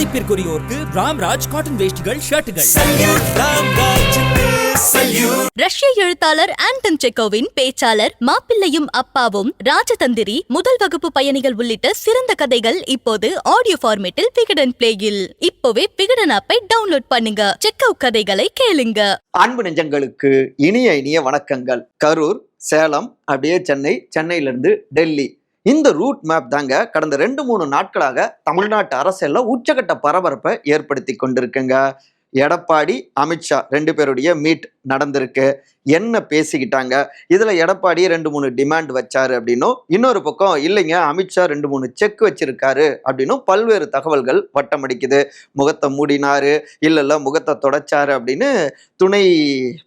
மதிப்பிற்குரியோருக்கு Ramraj cotton வேஷ்டிகள் ஷர்ட்டுகள் ரஷ்ய எழுத்தாளர் ஆண்டன் செக்கோவின் பேச்சாளர் மாப்பிள்ளையும் அப்பாவும் ராஜதந்திரி முதல் வகுப்பு பயணிகள் உள்ளிட்ட சிறந்த கதைகள் இப்போது ஆடியோ ஃபார்மேட்டில் விகடன் பிளேயில் இப்போவே விகடன் ஆப்பை டவுன்லோட் பண்ணுங்க. செக்கோ கதைகளை கேளுங்க. அன்பு நெஞ்சங்களுக்கு இனிய இனிய வணக்கங்கள். கரூர் சேலம் அப்படியே சென்னை சென்னையிலிருந்து டெல்லி. இந்த ரூட் மேப் தாங்க கடந்த ரெண்டு மூணு நாட்களாக தமிழ்நாட்டு அரசியல்ல உச்சகட்ட பரபரப்பை ஏற்படுத்தி கொண்டிருக்குங்க. எடப்பாடி அமித்ஷா ரெண்டு பேருடைய மீட் நடந்திருக்கு. என்ன பேசிக்கிட்டாங்க? இதுல எடப்பாடி ரெண்டு மூணு டிமாண்ட் வச்சாரு அப்படின்னும் இன்னொரு பக்கம் இல்லைங்க அமித்ஷா ரெண்டு மூணு செக் வச்சிருக்காரு அப்படின்னும் பல்வேறு தகவல்கள் வட்டமடிக்குது. முகத்தை மூடினாரு இல்லைல்ல முகத்தை தொடச்சாரு அப்படின்னு துணை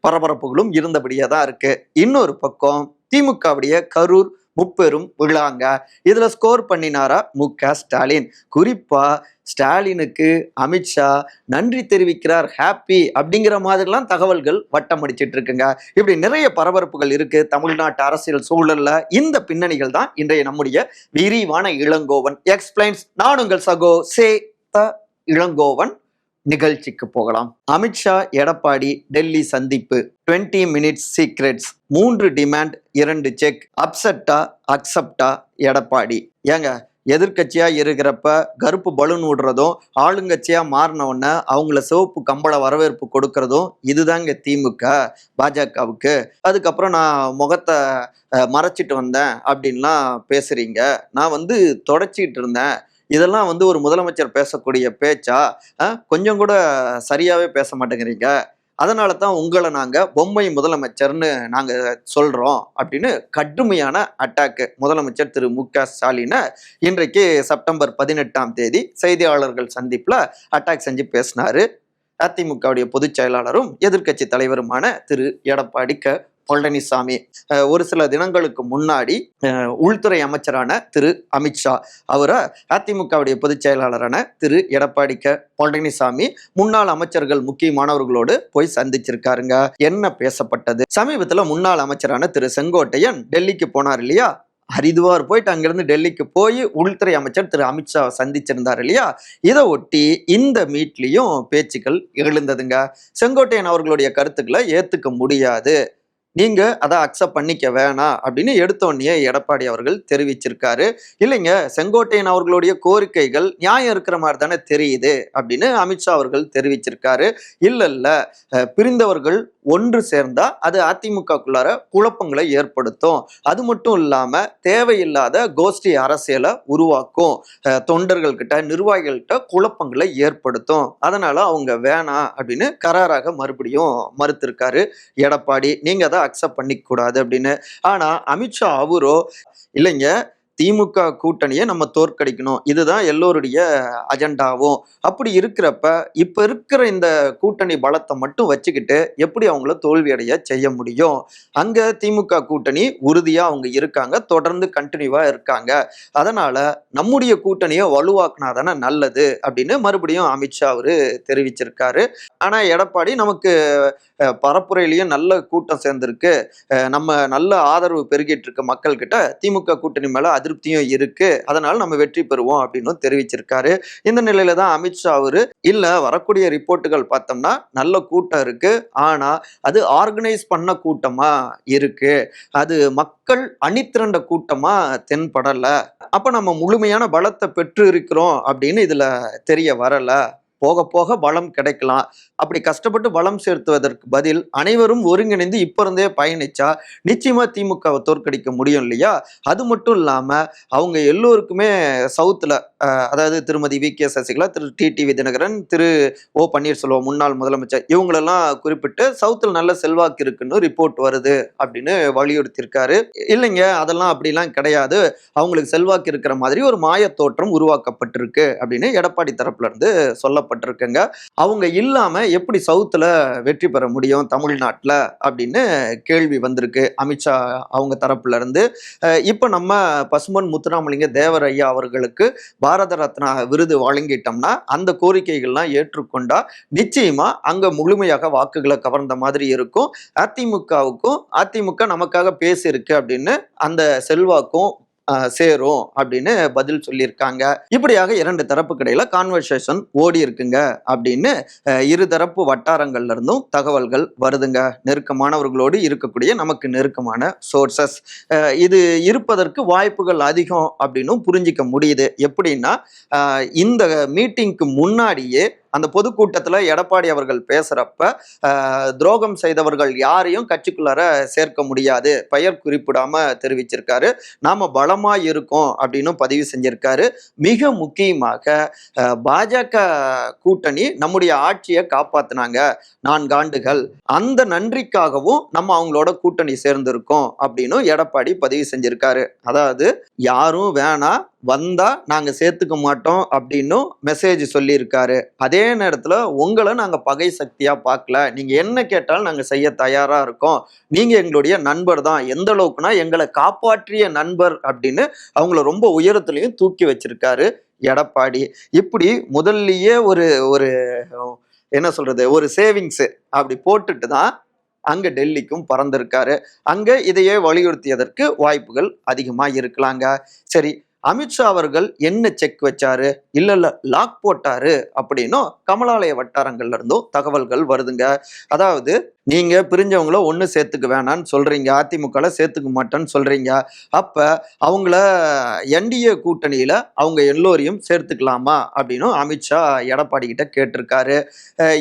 பரபரப்புகளும் இருந்தபடியே தான் இருக்கு. இன்னொரு பக்கம் திமுகவுடைய கரூர் முப்பெரும் விழாங்க இதுல ஸ்கோர் பண்ணினாரா மு க ஸ்டாலின். குறிப்பா ஸ்டாலினுக்கு அமித்ஷா நன்றி தெரிவிக்கிறார் ஹாப்பி அப்படிங்கிற மாதிரிலாம் தகவல்கள் வட்டம் அடிச்சிட்டு இருக்குங்க. இப்படி நிறைய பரபரப்புகள் இருக்கு. தமிழ்நாட்டு அரசியல் சூழல்ல இந்த பின்னணிகள் தான் இன்றைய நம்முடைய விரிவான இளங்கோவன். எக்ஸ்பிளைன்ஸ் நான் உங்கள் சகோ சே த இளங்கோவன். நிகழ்ச்சிக்கு போகலாம். அமித்ஷா எடப்பாடி டெல்லி சந்திப்பு. 20 மினிட்ஸ் சீக்ரெட்ஸ். மூன்று டிமாண்ட் இரண்டு செக். அப்செட்டா அக்செப்டா எடப்பாடி. ஏங்க எதிர்கட்சியா இருக்கிறப்ப கருப்பு பலூன் விடுறதும் ஆளுங்கட்சியா மாறின உடனே அவங்கள சிவப்பு கம்பள வரவேற்பு கொடுக்கறதும் இதுதாங்க திமுக பாஜகவுக்கு. அதுக்கப்புறம் நான் முகத்தை மறைச்சிட்டு வந்தேன் அப்படின்லாம் பேசுறீங்க. நான் வந்து தொடச்சிக்கிட்டு இருந்தேன். இதெல்லாம் வந்து ஒரு முதலமைச்சர் பேசக்கூடிய பேச்சா? கொஞ்சம் கூட சரியாவே பேச மாட்டேங்கிறீங்க. அதனால தான் உங்களை நாங்கள் பொம்மை முதலமைச்சர்னு நாங்கள் சொல்கிறோம் அப்படின்னு கடுமையான அட்டாக்கு முதலமைச்சர் திரு மு க ஸ்டாலினை இன்றைக்கு செப்டம்பர் பதினெட்டாம் தேதி செய்தியாளர்கள் சந்திப்பில் அட்டாக் செஞ்சு பேசினாரு. அதிமுகவுடைய பொதுச் செயலாளரும் எதிர்க்கட்சி தலைவருமான திரு எடப்பாடி க பழனிசாமி. ஒரு சில தினங்களுக்கு முன்னாடி உள்துறை அமைச்சரான திரு. அமித்ஷா அவரை அதிமுகவுடைய பொதுச் செயலாளரான திரு. எடப்பாடி க. பழனிசாமி முன்னாள் அமைச்சர்கள் முக்கியமானவர்களோடு போய் சந்திச்சிருக்காருங்க. என்ன பேசப்பட்டது? சமீபத்தில் முன்னாள் அமைச்சரான திரு. செங்கோட்டையன் டெல்லிக்கு போனார் இல்லையா? ஹரிதுவார் போயிட்டு அங்கிருந்து டெல்லிக்கு போய் உள்துறை அமைச்சர் திரு. அமித்ஷாவை சந்திச்சிருந்தார் இல்லையா? இதை ஒட்டி இந்த மீட்லேயும் பேச்சுக்கள் எழுந்ததுங்க. செங்கோட்டையன் அவர்களுடைய கருத்துக்களை ஏத்துக்க முடியாது. நீங்க அதை அக்செப்ட் பண்ணிக்க வேணாம் அப்படின்னு எடுத்தோடனே எடப்பாடி அவர்கள் தெரிவிச்சிருக்காரு. இல்லைங்க செங்கோட்டையன் அவர்களுடைய கோரிக்கைகள் நியாயம் இருக்கிற மாதிரி தானே தெரியுது அப்படின்னு அமித்ஷா அவர்கள் தெரிவிச்சிருக்காரு. இல்ல இல்ல பிரிந்தவர்கள் ஒன்று சேர்ந்தா அது அதிமுகக்குள்ளார குழப்பங்களை ஏற்படுத்தும். அது மட்டும் இல்லாம தேவையில்லாத கோஷ்டி அரசியலை உருவாக்கும். தொண்டர்கள் கிட்ட நிர்வாகிகள்கிட்ட குழப்பங்களை ஏற்படுத்தும். அதனால அவங்க வேணாம் அப்படின்னு கராராக மறுபடியும் மறுத்திருக்காரு எடப்பாடி. நீங்க அதை அக்செப்ட் பண்ணிக்க கூடாது அப்படின்னு. ஆனா அமித்ஷா அவரோ இல்லைங்க திமுக கூட்டணியை நம்ம தோற்கடிக்கணும். இதுதான் எல்லோருடைய அஜெண்டாவும். அப்படி இருக்கிறப்ப இப்ப இருக்கிற இந்த கூட்டணி பலத்தை மட்டும் வச்சுக்கிட்டு எப்படி அவங்கள தோல்வியடைய செய்ய முடியும்? அங்க திமுக கூட்டணி உறுதியா அவங்க இருக்காங்க தொடர்ந்து கண்டினியூவா இருக்காங்க. அதனால நம்முடைய கூட்டணியை வலுவாக்குனா தானே நல்லது அப்படின்னு மறுபடியும் அமித்ஷா அவரு தெரிவிச்சிருக்காரு. ஆனா எடப்பாடி நமக்கு பரப்புரையிலையும் நல்ல கூட்டம் சேர்ந்திருக்கு. நம்ம நல்ல ஆதரவு பெருகிட்டு இருக்க மக்கள்கிட்ட திமுக கூட்டணி மேல அதிருப்தியும் இருக்கு. அதனால நம்ம வெற்றி பெறுவோம் அப்படின்னு தெரிவிச்சிருக்காரு. இந்த நிலையில தான் அமித்ஷா அவரு இல்ல வரக்கூடிய ரிப்போர்ட்டுகள் பார்த்தோம்னா நல்ல கூட்டம் இருக்கு. ஆனா அது ஆர்கனைஸ் பண்ண கூட்டமா இருக்கு. அது மக்கள் அணிதிரண்ட கூட்டமா தென்படல. அப்ப நம்ம முழுமையான பலத்தை பெற்று இருக்கிறோம் அப்படின்னு இதுல தெரிய வரல. போக போக வளம் கிடைக்கலாம். அப்படி கஷ்டப்பட்டு பலம் சேர்த்துவதற்கு பதில் அனைவரும் ஒருங்கிணைந்து இப்போ இருந்தே பயணிச்சா நிச்சயமா திமுகவை தோற்கடிக்க முடியும் இல்லையா? அது மட்டும் இல்லாம அவங்க எல்லோருக்குமே சவுத்துல அதாவது திருமதி வி. கே. சசிகலா திரு. டி. டி. தினகரன் திரு. ஓ. பன்னீர்செல்வம் முன்னாள் முதலமைச்சர் இவங்களெல்லாம் குறிப்பிட்டு சவுத்தில் நல்ல செல்வாக்கு இருக்குன்னு ரிப்போர்ட் வருது அப்படின்னு வலியுறுத்தியிருக்காரு. இல்லைங்க அதெல்லாம் அப்படிலாம் கிடையாது. அவங்களுக்கு செல்வாக்கு இருக்கிற மாதிரி ஒரு மாய தோற்றம் உருவாக்கப்பட்டிருக்கு அப்படின்னு எடப்பாடி தரப்புல இருந்து சொல்லப்பட்டிருக்குங்க அவங்க இல்லாம எப்படி சவுத்துல வெற்றி பெற முடியும் தமிழ்நாட்டில் அப்படின்னு கேள்வி வந்திருக்கு. அமித்ஷா அவங்க தரப்புல இருந்து. நம்ம பசுமன் முத்துராமலிங்க தேவர் ஐயா அவர்களுக்கு பாரத ரத்னா விருது வழங்கிட்டோம்னா அந்த கோரிக்கைகள்லாம் ஏற்றுக்கொண்டா நிச்சயமா அங்க முழுமையாக வாக்குகளை கவர்ந்த மாதிரி இருக்கும். அதிமுகவுக்கும் அதிமுக நமக்காக பேசியிருக்கு அப்படின்னு அந்த செல்வாக்கும் சேரும் அப்படின்னு பதில் சொல்லியிருக்காங்க. இப்படியாக இரண்டு தரப்புக்கு இடையில கான்வர்சேஷன் ஓடி இருக்குங்க அப்படின்னு இரு தரப்பு வட்டாரங்கள்ல இருந்தும் தகவல்கள் வருதுங்க. நெருக்கமானவர்களோடு இருக்கக்கூடிய நமக்கு நெருக்கமான சோர்சஸ் இது இருப்பதற்கு வாய்ப்புகள் அதிகம் அப்படின்னும் புரிஞ்சிக்க முடியுது. எப்படின்னா இந்த மீட்டிங்க்கு முன்னாடியே அந்த பொதுக்கூட்டத்தில் எடப்பாடி அவர்கள் பேசுகிறப்ப துரோகம் செய்தவர்கள் யாரையும் கட்சிக்குள்ளார சேர்க்க முடியாது. பெயர் குறிப்பிடாம தெரிவிச்சிருக்காரு. நாம் பலமாக இருக்கோம் அப்படின்னு பதிவு செஞ்சிருக்காரு. மிக முக்கியமாக பாஜக கூட்டணி நம்முடைய ஆட்சியை காப்பாத்தினாங்க நான்கு ஆண்டுகள். அந்த நன்றிக்காகவும் நம்ம அவங்களோட கூட்டணி சேர்ந்திருக்கோம் அப்படின்னு எடப்பாடி பதிவு செஞ்சிருக்காரு. அதாவது யாரும் வேணாம் வந்தால் நாங்கள் சேர்த்துக்க மாட்டோம் அப்படின்னும் மெசேஜ் சொல்லியிருக்காரு. அதே நேரத்தில் உங்களை நாங்கள் பகை சக்தியாக பார்க்கல. நீங்கள் என்ன கேட்டாலும் நாங்கள் செய்ய தயாராக இருக்கோம். நீங்கள் எங்களுடைய நண்பர் தான். எந்த அளவுக்குனா எங்களை காப்பாற்றிய நண்பர் அப்படின்னு அவங்கள ரொம்ப உயரத்துலையும் தூக்கி வச்சிருக்காரு எடப்பாடி. இப்படி முதல்லயே ஒரு ஒரு என்ன சொல்றது ஒரு சேவிங்ஸு அப்படி போட்டுட்டு தான் அங்க டெல்லிக்கும் பறந்திருக்காரு. அங்க இதையே வலியுறுத்தியதற்கு வாய்ப்புகள் அதிகமா இருக்கலாங்க சரி அமித்ஷா அவர்கள் என்ன செக் வச்சாரு? இல்ல இல்ல லாக் போட்டாரு அப்படின்னும் கமலாலய வட்டாரங்கள்ல இருந்தும் தகவல்கள் வருதுங்க. அதாவது நீங்க பிரிஞ்சவங்கள ஒன்று சேர்த்துக்க வேணாம்னு சொல்றீங்க. அதிமுகல சேர்த்துக்க மாட்டேன்னு சொல்றீங்க. அப்ப அவங்கள என்டிஏ கூட்டணியில அவங்க எல்லோரையும் சேர்த்துக்கலாமா அப்படின்னும் அமித்ஷா எடப்பாடி கிட்ட கேட்டிருக்காரு.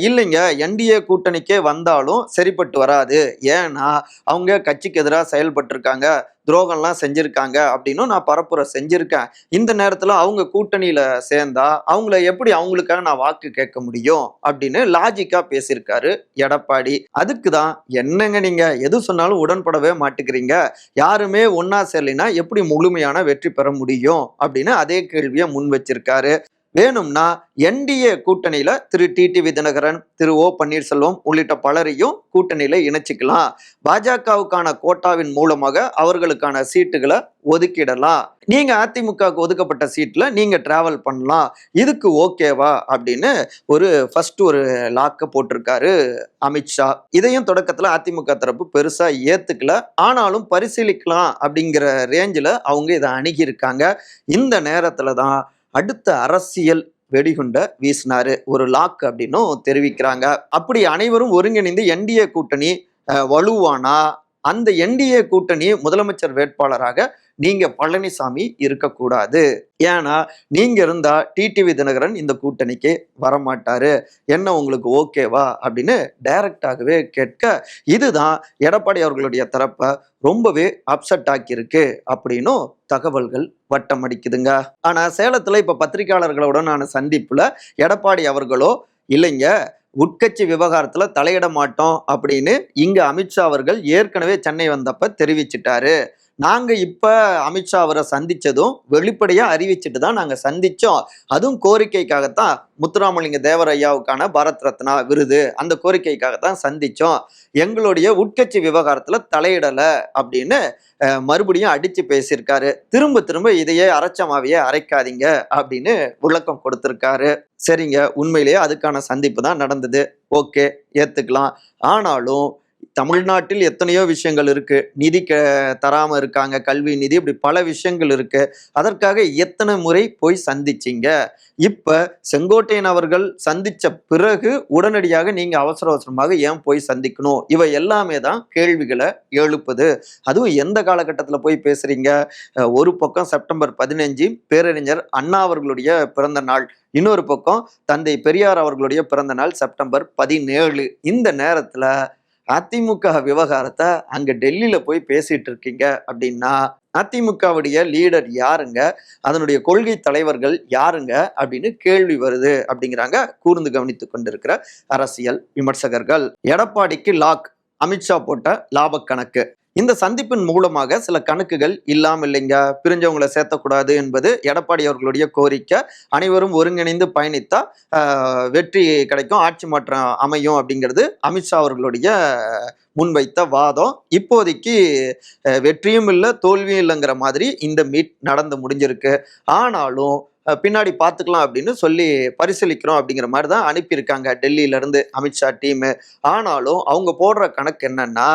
இல்லைங்க. என்டிஏ கூட்டணிக்கே வந்தாலும் சரிப்பட்டு வராது. ஏன்னா அவங்க கட்சிக்கு எதிராக செயல்பட்டிருக்காங்க. துரோகம்லாம் செஞ்சுருக்காங்க அப்படின்னும் நான் பரப்புரை செஞ்சுருக்கேன். இந்த நேரத்தில் அவங்க கூட்டணியில் சேர்ந்தா அவங்கள எப்படி அவங்களுக்காக நான் வாக்கு கேட்க முடியும் அப்படின்னு லாஜிக்காக பேசியிருக்காரு எடப்பாடி. அது அதுக்கு தான் என்னங்க நீங்க? எது சொன்னாலும் உடன்படவே மாட்டுக்கிறீங்க? யாருமே ஒன்னா சேரலைன்னா எப்படி முழுமையான வெற்றி பெற முடியும்? அப்படின்னு அதே கேள்வியை முன் வச்சிருக்காரு. வேணும்னா என்டிஏ கூட்டணியில திரு டிடிவி தினகரன் திரு ஓ பன்னீர்செல்வம் உள்ளிட்ட பலரையும் கூட்டணியில இணைச்சிக்கலாம். பாஜகவுக்கான கோட்டாவின் மூலமாக அவர்களுக்கான சீட்டுகளை ஒதுக்கிடலாம். நீங்க அதிமுகவுக்கு ஒதுக்கப்பட்ட சீட்ல நீங்க டிராவல் பண்ணலாம். இதுக்கு ஓகேவா? அப்படின்னு ஒரு ஃபர்ஸ்ட் ஒரு லாக்க போட்டிருக்காரு அமித்ஷா. இதையும் தொடக்கத்துல அதிமுக தரப்பு பெருசா ஏத்துக்கல. ஆனாலும் பரிசீலிக்கலாம் அப்படிங்கிற ரேஞ்சில் அவங்க இதை அணுகியிருக்காங்க. இந்த நேரத்துல தான் அடுத்த அரசியல் வெடிகுண்ட வீசினாரு. ஒரு லாக் அப்படின்னும் தெரிவிக்கிறாங்க. அப்படி அனைவரும் ஒருங்கிணைந்து என்டிஏ கூட்டணி வலுவானா? அந்த என்டிஏ கூட்டணி முதலமைச்சர் வேட்பாளராக நீங்க பழனிசாமி இருக்கக்கூடாது. ஏன்னா நீங்க இருந்தா டிடிவி தினகரன் இந்த கூட்டணிக்கு வரமாட்டாரு. என்ன உங்களுக்கு ஓகேவா? அப்படின்னு டைரக்டாகவே கேட்க இதுதான் எடப்பாடி அவர்களுடைய தரப்பை ரொம்பவே அப்செட் ஆக்கியிருக்கு அப்படின்னும் தகவல்கள் வட்டம் அடிக்குதுங்க ஆனா சேலத்துல இப்ப பத்திரிகையாளர்களுடனான சந்திப்புல எடப்பாடி அவர்களோ இல்லைங்க உட்கட்சி விவகாரத்துல தலையிட மாட்டோம் அப்படின்னு இங்க அமித்ஷா அவர்கள் ஏற்கனவே சென்னை வந்தப்ப தெரிவிச்சிட்டாரு. நாங்கள் இப்போ அமித்ஷா அவரை சந்தித்ததும் வெளிப்படையாக அறிவிச்சிட்டு தான் நாங்கள் சந்தித்தோம் அதுவும் கோரிக்கைக்காகத்தான் முத்துராமலிங்க தேவரையாவுக்கான பாரத் ரத்னா விருது. அந்த கோரிக்கைக்காகத்தான் சந்தித்தோம் எங்களுடைய உட்கட்சி விவகாரத்தில் தலையிடல அப்படின்னு மறுபடியும் அடித்து பேசியிருக்காரு. திரும்ப திரும்ப இதையே அரைச்சமாவையே அரைக்காதீங்க அப்படின்னு விளக்கம் கொடுத்துருக்காரு. சரிங்க உண்மையிலேயே அதுக்கான சந்திப்பு தான் நடந்தது. ஓகே ஏற்றுக்கலாம் ஆனாலும் தமிழ்நாட்டில் எத்தனையோ விஷயங்கள் இருக்கு. நிதி க தராமல் இருக்காங்க கல்வி நிதி இப்படி பல விஷயங்கள் இருக்கு. அதற்காக எத்தனை முறை போய் சந்திச்சீங்க? இப்போ செங்கோட்டையன் அவர்கள் சந்தித்த பிறகு உடனடியாக நீங்கள் அவசர அவசரமாக ஏன் போய் சந்திக்கணும்? இவை எல்லாமே தான் கேள்விகளை எழுப்புது. அதுவும் எந்த காலகட்டத்தில் போய் பேசுகிறீங்க ஒரு பக்கம் செப்டம்பர் பதினஞ்சு பேரறிஞர் அண்ணா அவர்களுடைய பிறந்த நாள். இன்னொரு பக்கம் தந்தை பெரியார் அவர்களுடைய பிறந்த நாள் செப்டம்பர் பதினேழு. இந்த நேரத்தில் அதிமுக விவகாரத்தை அங்க டெல்லியில போய் பேசிட்டு இருக்கீங்க அப்படின்னா அதிமுகவுடைய லீடர் யாருங்க? அதனுடைய கொள்கை தலைவர்கள் யாருங்க? அப்படின்னு கேள்வி வருது அப்படிங்கிறாங்க கூர்ந்து கவனித்துக் கொண்டிருக்கிற அரசியல் விமர்சகர்கள். எடப்பாடிக்கு லாக் அமித்ஷா போட்ட லாபக்கணக்கு கணக்கு. இந்த சந்திப்பின் மூலமாக சில கணக்குகள் இல்லாமல் இல்லைங்க பிரிஞ்சவங்களை சேர்த்தக்கூடாது என்பது எடப்பாடி அவர்களுடைய கோரிக்கை. அனைவரும் ஒருங்கிணைந்து பயணித்தா வெற்றி கிடைக்கும் ஆட்சி மாற்றம் அமையும் அப்படிங்கிறது அமித்ஷா அவர்களுடைய முன்வைத்த வாதம். இப்போதைக்கு வெற்றியும் இல்லை தோல்வியும் இல்லைங்கிற மாதிரி இந்த மீட் நடந்து முடிஞ்சிருக்கு. ஆனாலும் பின்னாடி பார்த்துக்கலாம் அப்படின்னு சொல்லி பரிசீலிக்கிறோம் அப்படிங்கிற மாதிரி தான் அனுப்பியிருக்காங்க டெல்லியிலேருந்து அமித்ஷா டீமு. ஆனாலும் அவங்க போடுற கணக்கு என்னன்னா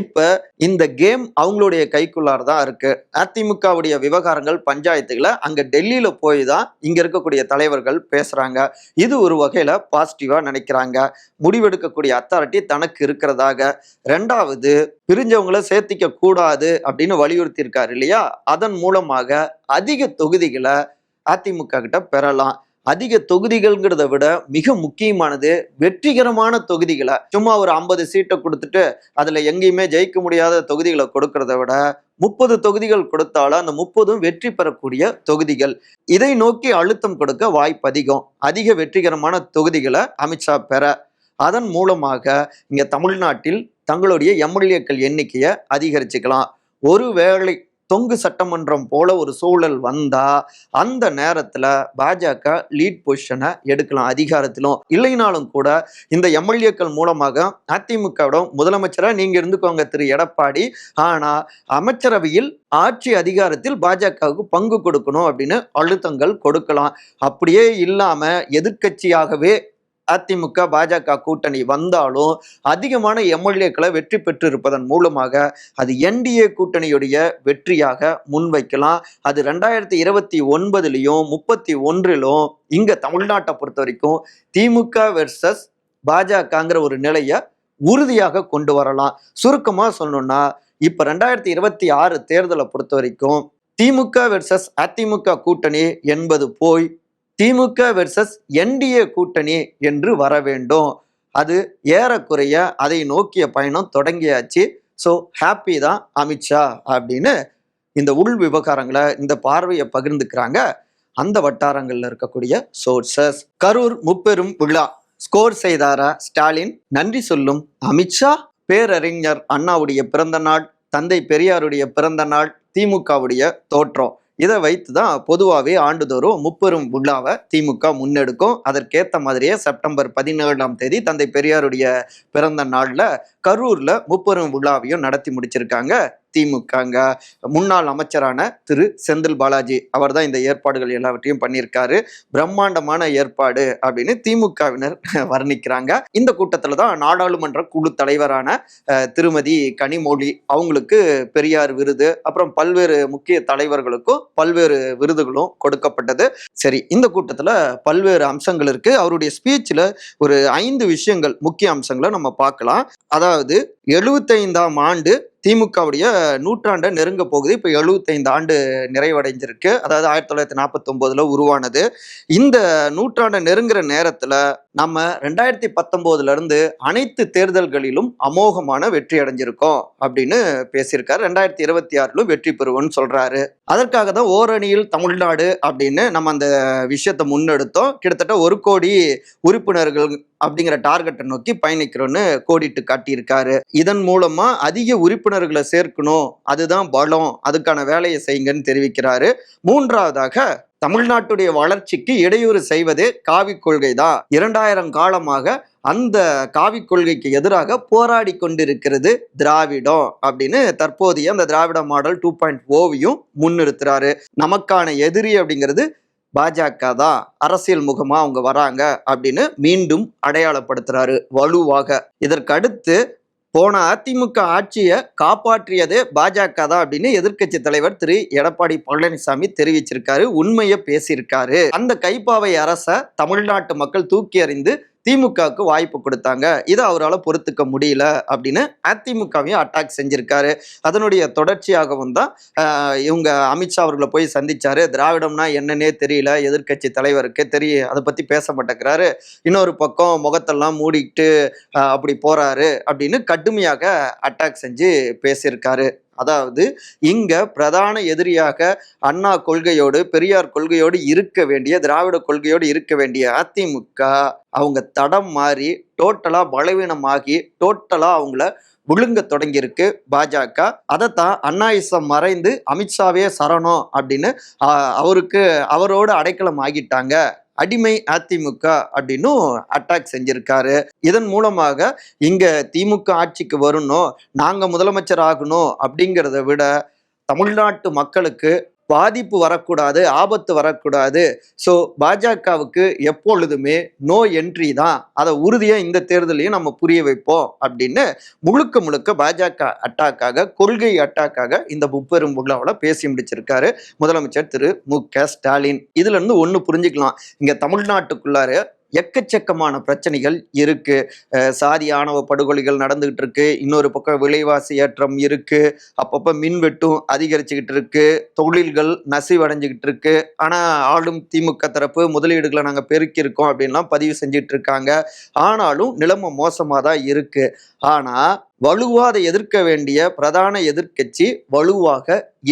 இப்போ இந்த கேம் அவங்களுடைய கைக்குள்ளார் தான் இருக்குது அதிமுகவுடைய விவகாரங்கள் பஞ்சாயத்துகளை அங்கே டெல்லியில் போய் தான் இங்கே இருக்கக்கூடிய தலைவர்கள் பேசுகிறாங்க இது ஒரு வகையில் பாசிட்டிவாக நினைக்கிறாங்க. முடிவெடுக்கக்கூடிய அத்தாரிட்டி தனக்கு இருக்கிறதாக. ரெண்டாவது பிரிஞ்சவங்களை சேர்த்திக்க கூடாது அப்படின்னு வலியுறுத்தியிருக்காரு இல்லையா? அதன் மூலமாக அதிக தொகுதிகளை அதிமுக கிட்ட பெறலாம். அதிக தொகுதிகள்ங்கிறத விட மிக முக்கியமானது வெற்றிகரமான தொகுதிகளை. சும்மா ஒரு ஐம்பது சீட்டை கொடுத்துட்டு அதுல எங்கேயுமே ஜெயிக்க முடியாத தொகுதிகளை கொடுக்கறத விட முப்பது தொகுதிகள் கொடுத்தாலும் அந்த முப்பதும் வெற்றி பெறக்கூடிய தொகுதிகள். இதை நோக்கி அழுத்தம் கொடுக்க வாய்ப்பு அதிகம். அதிக வெற்றிகரமான தொகுதிகளை அமித்ஷா பெற. அதன் மூலமாக இங்க தமிழ்நாட்டில் தங்களுடைய எம்எல்ஏக்கள் எண்ணிக்கையை அதிகரிச்சுக்கலாம். ஒருவேளை தொங்கு சட்டமன்றம் போல ஒரு சூழல் வந்தா அந்த நேரத்துல பாஜக லீட் பொசிஷனை எடுக்கலாம் அதிகாரத்திலும். இல்லைனாலும் கூட இந்த எம்எல்ஏக்கள் மூலமாக அதிமுகவிடம் முதலமைச்சரா நீங்க இருந்துக்கோங்க திரு எடப்பாடி. ஆனா அமைச்சரவையில் ஆட்சி அதிகாரத்தில் பாஜகவுக்கு பங்கு கொடுக்கணும் அப்படின்னு அழுத்தங்கள் கொடுக்கலாம். அப்படியே இல்லாம எதிர்க்கட்சியாகவே அதிமுக பாஜக கூட்டணி வந்தாலும் அதிகமான எம்எல்ஏக்களை வெற்றி பெற்று இருப்பதன் மூலமாக அது என்டிஏ கூட்டணியுடைய வெற்றியாக முன்வைக்கலாம். அது ரெண்டாயிரத்தி இருபத்தி ஒன்பதுலையும் முப்பத்தி ஒன்றிலும் இங்க தமிழ்நாட்டை பொறுத்த வரைக்கும் திமுக வெர்சஸ் பாஜகங்கிற ஒரு நிலையை உறுதியாக கொண்டு வரலாம். சுருக்கமா சொல்லணும்னா இப்ப ரெண்டாயிரத்தி இருபத்தி ஆறு தேர்தலை பொறுத்த வரைக்கும் திமுக வெர்சஸ் அதிமுக கூட்டணி என்பது போய் திமுக வெர்சஸ் என்டிஏ கூட்டணி என்று வர வேண்டும். அது ஏறக்குறைய அதை நோக்கிய பயணம் தொடங்கியாச்சு. ஸோ ஹாப்பி தான் அமித்ஷா அப்படின்னு இந்த உள் விவகாரங்களை இந்த பார்வையை பகிர்ந்துக்கிறாங்க. அந்த வட்டாரங்களில் இருக்கக்கூடிய சோர்சஸ் கரூர் முப்பெரும் விழா. ஸ்கோர் செய்தாரா ஸ்டாலின்? நன்றி சொல்லும் அமித்ஷா பேரறிஞர் அண்ணாவுடைய பிறந்த நாள் தந்தை பெரியாருடைய பிறந்த நாள் திமுகவுடைய தோற்றம். இதை வைத்து தான் பொதுவாகவே ஆண்டுதோறும் முப்பெரும் விழாவை திமுக முன்னெடுக்கும். அதற்கேற்ற மாதிரியே செப்டம்பர் பதினேழாம் தேதி தந்தை பெரியாருடைய பிறந்த நாளில் கரூரில் முப்பெரும் விழாவையும் நடத்தி முடிச்சிருக்காங்க திமுகங்க. முன்னாள் அமைச்சரான திரு. செந்தில் பாலாஜி அவர் தான் இந்த ஏற்பாடுகள் எல்லாவற்றையும் பண்ணியிருக்காரு. பிரம்மாண்டமான ஏற்பாடு அப்படின்னு திமுகவினர் வர்ணிக்கிறாங்க. இந்த கூட்டத்தில் தான் நாடாளுமன்ற குழு தலைவரான திருமதி கனிமொழி அவங்களுக்கு பெரியார் விருது அப்புறம் பல்வேறு முக்கிய தலைவர்களுக்கும் பல்வேறு விருதுகளும் கொடுக்கப்பட்டது. சரி இந்த கூட்டத்தில் பல்வேறு அம்சங்கள் இருக்கு. அவருடைய ஸ்பீச்சில் ஒரு ஐந்து விஷயங்கள் முக்கிய அம்சங்களை நம்ம பார்க்கலாம். அதாவது அதாவது எழுபத்தைந்தாம் ஆண்டு திமுகவுடைய நூற்றாண்டை நெருங்க போகுது. இப்போ எழுபத்தைந்து ஆண்டு நிறைவடைஞ்சிருக்கு. அதாவது ஆயிரத்தி தொள்ளாயிரத்தி நாற்பத்தொம்போதில் உருவானது. இந்த நூற்றாண்டை நெருங்குற நேரத்தில் நம்ம ரெண்டாயிரத்தி பத்தொம்போதுலேருந்து அனைத்து தேர்தல்களிலும் அமோகமான வெற்றி அடைஞ்சிருக்கோம் அப்படின்னு பேசியிருக்காரு. ரெண்டாயிரத்தி இருபத்தி ஆறிலும் வெற்றி பெறுவோம்னு சொல்கிறாரு அதற்காக தான் ஓரணியில் தமிழ்நாடு அப்படின்னு நம்ம அந்த விஷயத்தை முன்னெடுத்தோம். கிட்டத்தட்ட ஒரு கோடி உறுப்பினர்கள் அப்படிங்கிற டார்கெட்டை நோக்கி பயணிக்கிறோன்னு கோடிட்டு காட்டியிருக்காரு. இதன் மூலமாக அதிக உறுப்பினர் உறுப்பினர்களை சேர்க்கணும். அதுதான் பலம். அதுக்கான வேலையை செய்யுங்கன்னு தெரிவிக்கிறாரு. மூன்றாவதாக தமிழ்நாட்டுடைய வளர்ச்சிக்கு இடையூறு செய்வதே காவி கொள்கை தான் இரண்டாயிரம் காலமாக அந்த காவி கொள்கைக்கு எதிராக போராடி கொண்டிருக்கிறது திராவிடம் அப்படின்னு தற்போதைய அந்த திராவிட மாடல் டூ பாயிண்ட் ஓவையும் முன்னிறுத்துறாரு. நமக்கான எதிரி அப்படிங்கிறது பாஜக தான் அரசியல் முகமா அவங்க வராங்க அப்படின்னு மீண்டும் அடையாளப்படுத்துறாரு வலுவாக. இதற்கடுத்து போன அதிமுக ஆட்சியை காப்பாற்றியது பாஜக தான் அப்படின்னு எதிர்க்கட்சி தலைவர் திரு எடப்பாடி பழனிசாமி தெரிவிச்சிருக்காரு உண்மையை பேசியிருக்காரு. அந்த கைப்பாவை அரச தமிழ்நாட்டு மக்கள் தூக்கி அறிந்து திமுகவுக்கு வாய்ப்பு கொடுத்தாங்க. இதை அவரால் பொறுத்துக்க முடியல அப்படின்னு அதிமுகவையும் அட்டாக் செஞ்சிருக்காரு. அதனுடைய தொடர்ச்சியாகவும் தான் இவங்க அமித்ஷா அவர்களை போய் சந்திச்சாரு. திராவிடம்னா என்னன்னே தெரியல. எதிர்க்கட்சி தலைவருக்கு தெரிய அதை பத்தி பேச மாட்டேங்கிறாரு. இன்னொரு பக்கம் முகத்தெல்லாம் மூடிக்கிட்டு அப்படி போறாரு அப்படின்னு கடுமையாக அட்டாக் செஞ்சு பேசியிருக்காரு. அதாவது இங்க பிரதான எதிரியாக அண்ணா கொள்கையோடு பெரியார் கொள்கையோடு இருக்க வேண்டிய திராவிட கொள்கையோடு இருக்க வேண்டிய அதிமுக அவங்க தடம் மாறி டோட்டலா பலவீனமாகி டோட்டலா அவங்கள விழுங்க தொடங்கியிருக்கு பாஜக. அதைத்தான் அண்ணாயிசம் மறைந்து அமித்ஷாவே சரணம் அப்படின்னு அவருக்கு அவரோடு அடைக்கலம் ஆகிட்டாங்க. அடிமை அதிமுக அப்படின்னும் அட்டாக் செஞ்சிருக்காரு. இதன் மூலமாக இங்க திமுக ஆட்சிக்கு வரணும் நாங்க முதலமைச்சர் ஆகணும் அப்படிங்கிறத விட தமிழ்நாட்டு மக்களுக்கு பாதிப்பு வரக்கூடாது ஆபத்து வரக்கூடாது. ஸோ பாஜகவுக்கு எப்பொழுதுமே நோ என்ட்ரி தான். அதை உறுதியாக இந்த தேர்தலையும் நம்ம புரிய வைப்போம் அப்படின்னு முழுக்க முழுக்க பாஜக அட்டாக்காக கொள்கை அட்டாக்காக இந்த முப்பெரும் விழாவில் பேசி முடிச்சிருக்காரு. முதலமைச்சர் திரு மு க ஸ்டாலின். இதுலேருந்து ஒன்று புரிஞ்சுக்கலாம். இங்கே தமிழ்நாட்டுக்குள்ளார எக்கச்சக்கமான பிரச்சனைகள் இருக்கு. சாதி ஆணவ படுகொலைகள் நடந்துகிட்டு இருக்கு. இன்னொரு பக்கம் விலைவாசி ஏற்றம் இருக்கு. அப்பப்போ மின்வெட்டும் அதிகரிச்சுக்கிட்டு இருக்கு. தொழில்கள் நசிவடைஞ்சுக்கிட்டு இருக்கு. ஆனால் ஆளும் திமுக தரப்பு முதலீடுகளை நாங்கள் பெருக்கியிருக்கோம் அப்படின்லாம் பதிவு செஞ்சுட்டு இருக்காங்க. ஆனாலும் நிலைமை மோசமாக தான் இருக்கு. ஆனால் வலுவாக அதை எதிர்க்க வேண்டிய பிரதான எதிர்க்கட்சி வலுவாக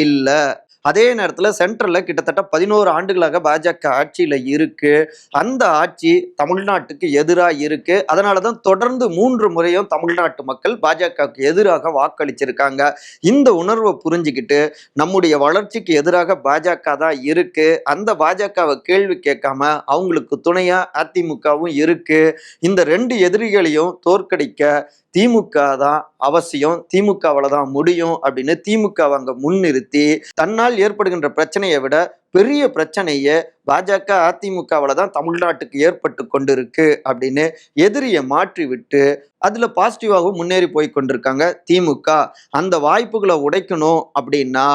இல்லை. அதே நேரத்தில் சென்ட்ரலில் கிட்டத்தட்ட பதினோரு ஆண்டுகளாக பாஜக ஆட்சியில் இருக்கு. அந்த ஆட்சி தமிழ்நாட்டுக்கு எதிராக இருக்கு. அதனால தான் தொடர்ந்து மூன்று முறையும் தமிழ்நாட்டு மக்கள் பாஜகவுக்கு எதிராக வாக்களிச்சிருக்காங்க. இந்த உணர்வை புரிஞ்சுக்கிட்டு நம்முடைய வளர்ச்சிக்கு எதிராக பாஜக தான் இருக்கு. அந்த பாஜகவை கேள்வி கேட்காம அவங்களுக்கு துணையா அதிமுகவும் இருக்கு. இந்த ரெண்டு எதிரிகளையும் தோற்கடிக்க திமுக தான் அவசியம். திமுகவில் தான் முடியும் அப்படின்னு திமுக அங்க முன்னிறுத்தி தன்னால் ஏற்படுகின்ற பிரச்சனையை விட பெரிய பிரச்சனையை பாஜக அதிமுகவில் தான் தமிழ்நாட்டுக்கு ஏற்பட்டு கொண்டிருக்கு அப்படின்னு எதிரியை மாற்றி விட்டு அதுல பாசிட்டிவாகவும் முன்னேறி போய் கொண்டிருக்காங்க திமுக. அந்த வாய்ப்புகளை உடைக்கணும் அப்படின்னா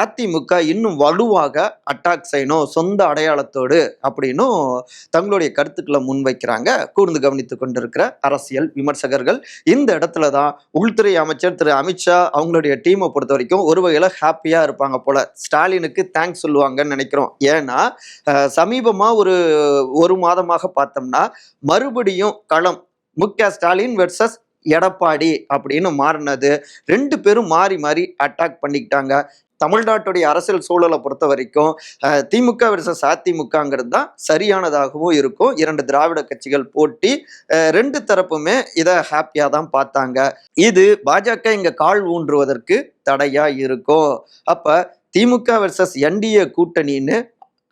அதிமுக இன்னும் வலுவாக அட்டாக் செய்யணும் சொந்த அடையாளத்தோடு அப்படின்னும் தங்களுடைய கருத்துக்களை முன்வைக்கிறாங்க. கூர்ந்து கவனித்து கொண்டிருக்கிற அரசியல் விமர்சகர்கள். இந்த இடத்துல தான் உள்துறை அமைச்சர் திரு அமித்ஷா அவங்களுடைய டீமை பொறுத்த வரைக்கும் ஒரு வகையில் ஹாப்பியாக இருப்பாங்க போல. ஸ்டாலினுக்கு தேங்க்ஸ் சொல்லுவாங்கன்னு நினைக்கிறோம். ஏன்னா சமீபமாக ஒரு ஒரு மாதமாக பார்த்தோம்னா மறுபடியும் களம் மு க ஸ்டாலின் வெர்சஸ் எடப்பாடி அப்படின்னு மாறினது. ரெண்டு பேரும் மாறி மாறி அட்டாக் பண்ணிக்கிட்டாங்க. தமிழ்நாட்டுடைய அரசியல் சூழலை பொறுத்த வரைக்கும் திமுக versus அதிமுகங்கிறது தான் சரியானதாகவும் இருக்கும். இரண்டு திராவிட கட்சிகள் போட்டி ரெண்டு தரப்புமே இதை ஹாப்பியாக தான் பார்த்தாங்க. இது பாஜக இங்கே கால் ஊன்றுவதற்கு தடையாக இருக்கும். அப்போ திமுக வெர்சஸ் என்டிஏ கூட்டணின்னு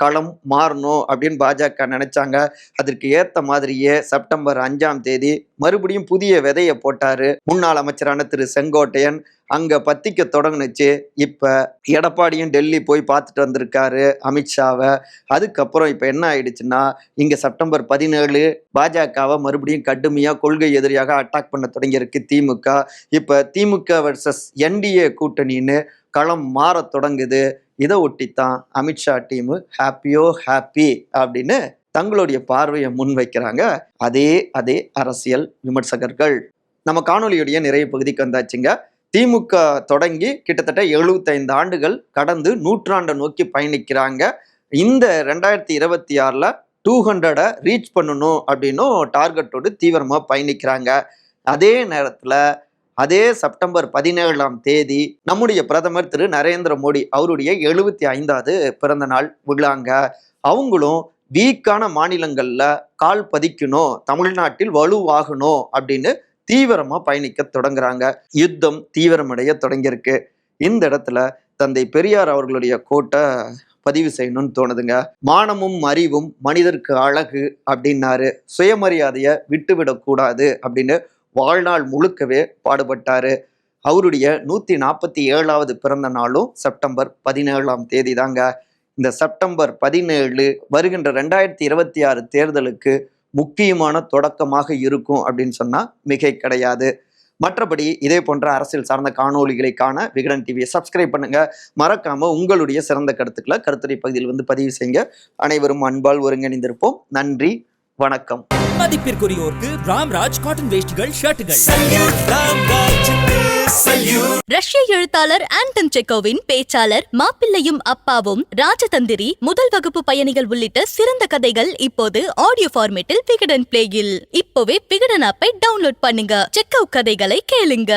களம் மாறணும் அப்படின்னு பாஜக நினைச்சாங்க. அதற்கு ஏத்த மாதிரியே செப்டம்பர் அஞ்சாம் தேதி மறுபடியும் புதிய விதையை போட்டாரு. முன்னாள் அமைச்சரான திரு செங்கோட்டையன் அங்க பத்திக்க தொடங்குனுச்சு. இப்ப எடப்பாடியும் டெல்லி போய் பார்த்துட்டு வந்திருக்காரு அமித்ஷாவை. அதுக்கப்புறம் இப்ப என்ன ஆயிடுச்சுன்னா இங்க செப்டம்பர் பதினேழு பாஜகவை மறுபடியும் கடுமையா கொள்கை எதிரியாக அட்டாக் பண்ண தொடங்கியிருக்கு திமுக. இப்ப திமுக வர்சஸ் என்டிஏ கூட்டணின்னு களம் மாறத் தொடங்குது. இதை ஒட்டித்தான் அமித்ஷா டீமு ஹாப்பியோ ஹாப்பி அப்படின்னு தங்களுடைய பார்வையை முன்வைக்கிறாங்க. அதே அதே அரசியல் விமர்சகர்கள். நம்ம காணொலியுடைய நிறைய பகுதிக்கு வந்தாச்சுங்க. திமுக தொடங்கி கிட்டத்தட்ட 75 ஆண்டுகள் கடந்து நூற்றாண்டை நோக்கி பயணிக்கிறாங்க. இந்த ரெண்டாயிரத்தி இருபத்தி ஆறில் டூ ஹண்ட்ரடை ரீச் பண்ணணும் அப்படின்னும் டார்கெட்டோடு தீவிரமாக பயணிக்கிறாங்க. அதே நேரத்தில் அதே செப்டம்பர் பதினேழாம் தேதி நம்முடைய பிரதமர் திரு நரேந்திர மோடி அவருடைய எழுபத்தி ஐந்தாவது பிறந்த நாள் விழாங்க. அவங்களும் வீக்கான மாநிலங்களில் கால் பதிக்கணும் தமிழ்நாட்டில் வலுவாகணும் அப்படின்னு தீவிரமா பயணிக்க தொடங்குறாங்க. யுத்தம் தீவிரமடைய தொடங்கியிருக்கு. இந்த இடத்துல தந்தை பெரியார் அவர்களுடைய கோட்டை பதிவு செய்யணும்னு தோணுதுங்க. மானமும் அறிவும் மனிதருக்கு அழகு அப்படின்னாரு. சுயமரியாதையை விட்டுவிடக்கூடாது அப்படின்னு வாழ்நாள் முழுக்கவே பாடுபட்டார். அவருடைய நூற்றி நாற்பத்தி ஏழாவது பிறந்த நாளும் செப்டம்பர் பதினேழாம் தேதி தாங்க இந்த செப்டம்பர் பதினேழு வருகின்ற ரெண்டாயிரத்தி இருபத்தி ஆறு தேர்தலுக்கு முக்கியமான தொடக்கமாக இருக்கும் அப்படின்னு சொன்னால் மிகை கிடையாது. மற்றபடி இதே போன்ற அரசியல் சார்ந்த காணொலிகளை காண விகடன் டிவியை சப்ஸ்கிரைப் பண்ணுங்க. மறக்காம உங்களுடைய சிறந்த கருத்துக்களை கருத்துரை பகுதியில் வந்து பதிவு செய்யுங்க. அனைவரும் அன்பால் ஒருங்கிணைந்திருப்போம். நன்றி. வணக்கம். மதிப்பிற்குரியோருக்கு ராம்ராஜ் காட்டன் வேஷ்டிகள் ஷர்ட்டுகள் ரஷ்ய எழுத்தாளர் ஆண்டன் செக்கோவின் பேச்சாளர் மாப்பிள்ளையும் அப்பாவும் ராஜதந்திரி முதல் வகுப்பு பயணிகள் உள்ளிட்ட சிறந்த கதைகள் இப்போது ஆடியோ ஃபார்மேட்டில் விகடன் பிளேயில் இப்போவே விகடன் ஆப்பை டவுன்லோட் பண்ணுங்க. செக்கோ கதைகளை கேளுங்க.